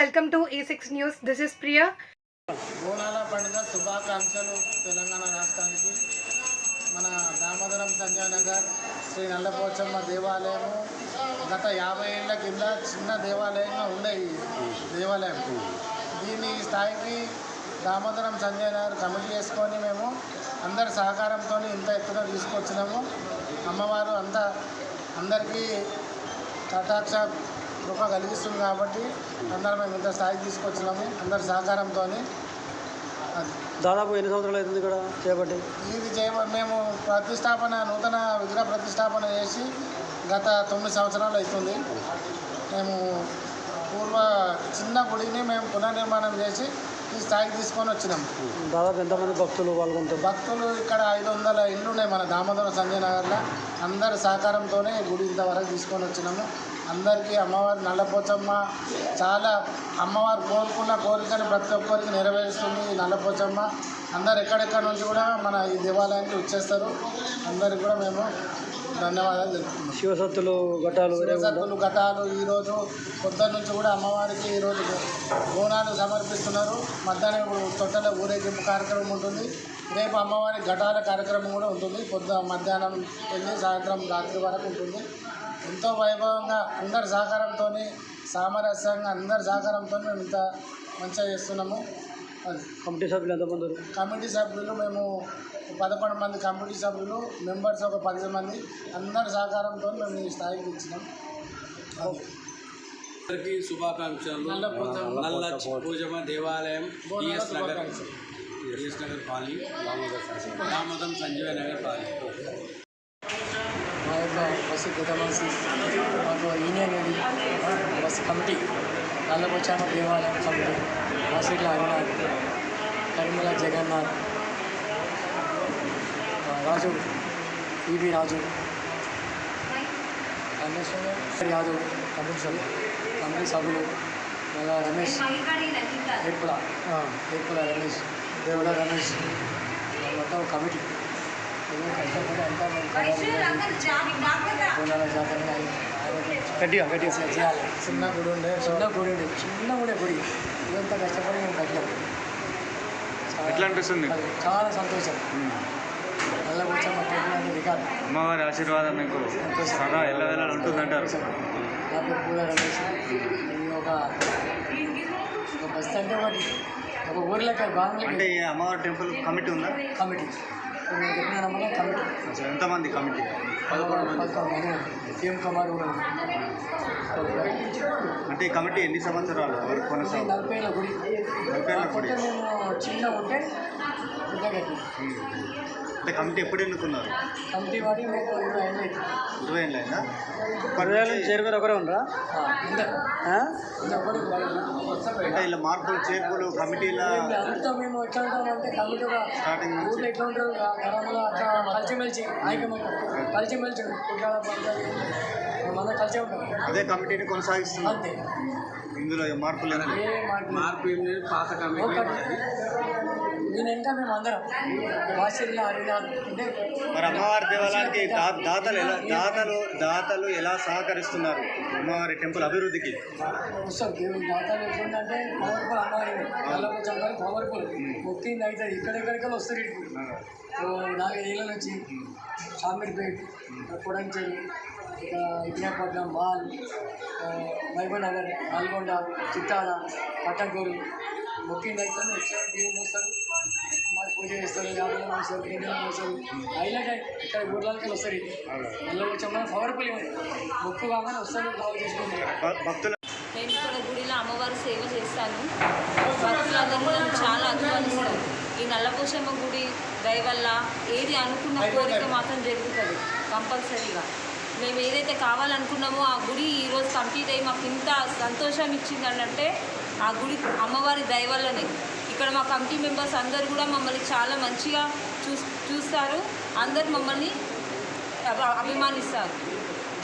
Welcome to A six news this is Priya Bonala పండుగ శుభాకాంక్షలు తెలంగాణ రాష్ట్రానికి. మన దామోదరం సంజయ్ నగర్ శ్రీ నల్లపోచమ్మ దేవాలయము గత యాభై ఏళ్ళ కింద చిన్న దేవాలయంగా ఉండే ఈ దేవాలయం. దీన్ని స్థాయికి దామోదరం సంజయ్ నగర్ కమిటీ చేసుకొని మేము అందరి సహకారంతో ఇంత ఎత్తున తీసుకొచ్చినాము. అమ్మవారు అంతా అందరికీ కటాక్ష కృప కలిగిస్తుంది కాబట్టి అందరం మేము ఇంత స్థాయికి తీసుకొచ్చినాము. అందరి సహకారంతో అది. దాదాపు ఎన్ని సంవత్సరాలు అవుతుంది ఇక్కడ చేపట్టి? ఇది చేయ మేము ప్రతిష్టాపన నూతన విగ్రహ ప్రతిష్టాపన చేసి గత తొమ్మిది సంవత్సరాలు అవుతుంది. మేము పూర్వ చిన్న గుడిని మేము పునర్నిర్మాణం చేసి ఈ స్థాయికి తీసుకొని వచ్చినాము దాదాపు ఎంతమంది భక్తులు పాల్గొంటారు? భక్తులు ఇక్కడ ఐదు వందల ఇళ్ళు ఉన్నాయి మన దామోదర సంజయ్ నగర్లో. అందరి సహకారంతోనే గుడి ఇంతవరకు తీసుకొని వచ్చినాము. అందరికీ అమ్మవారి నల్లపోచమ్మ చాలా అమ్మవారు కోరుకున్న కోరికని ప్రతి ఒక్కరికి నెరవేరుస్తుంది ఈ నల్లపోచమ్మ అందరు ఎక్కడెక్కడ నుంచి కూడా మన ఈ దేవాలయానికి వచ్చేస్తారు. అందరికి కూడా మేము ధన్యవాదాలు తెలుపుతున్నాం. శివసత్తులు ఘట్టాలు వేరే ఉంటాయి. సత్తులు ఘటాలు ఈరోజు పొద్దున్న నుంచి కూడా అమ్మవారికి ఈరోజు బోనాలు సమర్పిస్తున్నారు. మధ్యాహ్నం ఇప్పుడు తొట్టెల ఊరేగింపు కార్యక్రమం ఉంటుంది. రేపు అమ్మవారి ఘటాల కార్యక్రమం కూడా ఉంటుంది. పొద్దు మధ్యాహ్నం వెళ్ళి సాయంత్రం రాత్రి వరకు ఉంటుంది. ఎంతో వైభవంగా అందరి సహకారంతో సామరస్యంగా అందరి సహకారంతో మేము ఇంత మంచిగా చేస్తున్నాము. అది. కమిటీ సభ్యులు ఎంతమంది? కమిటీ సభ్యులు మేము పదకొండు మంది కమిటీ సభ్యులు మెంబర్స్ ఒక పది మంది అందరి సహకారంతో మేము ఈ స్థాయికి ఇచ్చినాం అది. అందరికీ శుభాకాంక్షలు. నల్ల పూజమ దేవాలయం DS Nagar. DS Nagar colony. Damodaram Sanjeeva Nagar colony. Bus గతవాసి మాకు యూనియన్ ఇది బస్సు కమిటీ నల్లబొచ్చామ దేవాలయం కమిటీ వాసిట్ల హరినాథ్ కరిమల జగన్నాథ్ రాజు ఈబి రాజు రమేష్ యాదవ్ కమిటీ సభ్యులు కమిటీ సభ్యులు మళ్ళా రమేష్ ఏర్పుల ఏర్పుల రమేష్ దేవుడ రమేష్ మొత్తం కమిటీ గట్టిగా గట్టిగా చేయాలి చిన్న గుడి ఉండే చిన్న గుడి ఉండే. చిన్న గుడి గుడి. ఇదంతా కష్టపడి మేము కట్టాం చాలా- ఎట్లా అనిపిస్తుంది? చాలా సంతోషం. నల్ల వచ్చాం మా టెంపుల్ అంటే రికార్డు అమ్మవారి ఆశీర్వాదం మీకు సదా ఎల్లవేళ ఉంటుందంటారు. నా పేరు పూల రమేష్ ఒక ఒక బస్ అంటే ఒకటి. ఒక ఊర్లకి అంటే అమ్మవారి టెంపుల్ కమిటీ ఉందా? కమిటీ. ఎంతమంది కమిటీ? సీఎం కుమార్ కూడా. అంటే కమిటీ ఎన్ని సంవత్సరాలు వరకు నలభై గుడి. నలభై గుడి. చిన్న ఉంటే అంటే కమిటీ ఎప్పుడు ఎన్నుకున్నారు? కమిటీ వాడి ఇరవై ఏళ్ళు. ఇరవై చేరుకొని ఒకరే ఉండరా? అంటే ఇలా మార్పులు చేర్పులు కమిటీల మేము ఎట్లా ఉంటామంటే స్టార్టింగ్ ఊళ్ళో ఎట్లా ఉంటారు? గ్రామంలో కలిసిమెలిసి కలిసిమెలిసి కుట్టాల కలిసే ఉంటాం అదే కమిటీని కొనసాగిస్తున్నారు. అంతే. ఇందులో మార్పులు మార్పు? ఏం లేదు. పాత కమిటీ మేము అందరం వాసిల్లా అంటే మరి అమ్మవారి దేవాలయానికి దాతలు ఎలా దాతలు దాతలు ఎలా సహకరిస్తున్నారు అమ్మవారి టెంపుల్ అభివృద్ధికి? వస్తాం దేవుని దాతాలు ఎట్లుందంటే పవర్ఫుల్ అమ్మవారి. నల్లపు చంపాలి పవర్ఫుల్ మొక్కింది అవుతుంది ఇక్కడెక్కడికి వస్తారు ఇటు. ఓ నాలుగైదు ఏళ్ళ నుంచి షామీర్పేట్ కొడంచేరి విజయపట్నం మాల్ మహబూబ్ నగర్ నల్గొండ చిట్టాల పట్టంకూరు మొక్కింది అవుతుంది వచ్చారు దేవుని వస్తారు. అమ్మాయి పూజ చేస్తారు యాభై వస్తారు కేంద్రం వస్తారు హైలైట్ ఇక్కడ ఊర్లకి వస్తారు ఇది. నల్లపు చంపాలి పవర్ఫుల్ మొక్కు కాగానే వస్తారు బాగు చేసుకుంటారు. నేను ఇక్కడ గుడిలో అమ్మవారి సేవ చేస్తాను. భక్తులందరూ నన్ను చాలా అభిమానిస్తారు. ఈ నల్లపోషమ్మ గుడి దయ వల్ల ఏది అనుకున్న కోరిక మాత్రం జరుగుతుంది కంపల్సరీగా. మేము ఏదైతే కావాలనుకున్నామో ఆ గుడి ఈరోజు కంప్లీట్ అయ్యి మాకు ఇంత సంతోషం ఇచ్చిందంటే ఆ గుడి అమ్మవారి దయ వల్లనే. ఇక్కడ మా కమిటీ మెంబర్స్ అందరూ కూడా మమ్మల్ని చాలా మంచిగా చూ చూస్తారు. అందరు మమ్మల్ని అభ- అభిమానిస్తారు.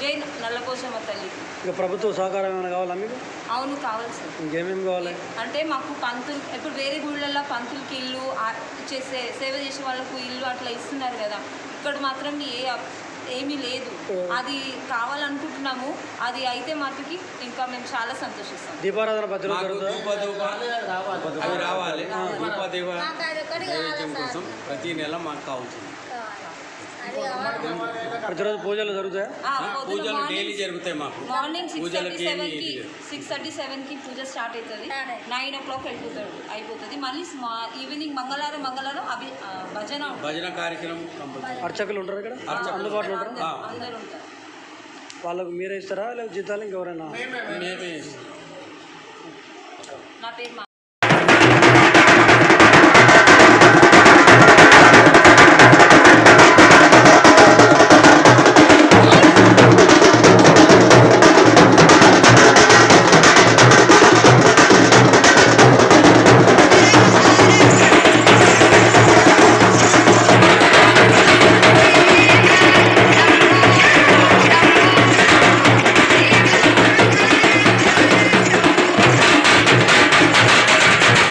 జై నల్లపోషమ్మ తల్లి. ఇక ప్రభుత్వ సహకారం ఏమైనా కావాలా మీకు? అవును కావాలి సార్. ఇంకేమేమి కావాలి? అంటే మాకు పంతులు ఇప్పుడు వేరే గుళ్ళల్లో పంతులకి ఇల్లు చేసే సేవ చేసే వాళ్ళకు ఇల్లు అట్లా ఇస్తున్నారు కదా. ఇక్కడ మాత్రం ఏ ఏమీ లేదు. అది కావాలనుకుంటున్నాము అది అయితే మటుకి ఇంకా మేము చాలా సంతోషిస్తాం. దీపారాధన రావాలి ప్రతి నెల మాకు కావాల్సింది. ప్రతిరోజు పూజలు జరుగుతాయా? పూజలు డైలీ జరుగుతాయి మాకు. మార్నింగ్ సిక్స్ థర్టీ సెవెన్కి. సిక్స్ థర్టీ సెవెన్కి పూజ స్టార్ట్ అవుతుంది. నైన్ ఓ క్లాక్ వెళ్ళిపోతాడు అయిపోతుంది. మళ్ళీ ఈవినింగ్ మంగళవారం మంగళవారం అభి ఆ, భజన భజన కార్యక్రమం కంపల్సరీ. అర్చకులు ఉంటారు ఇక్కడ? అర్చకులు. అందుబాటులో ఉంటారు. అందరూ ఆ. అందరూ ఉంటారు. వాళ్ళకు మీరే ఇస్తారా? లేదా జీతాలు ఇంకెవరైనా? నా పేరు మా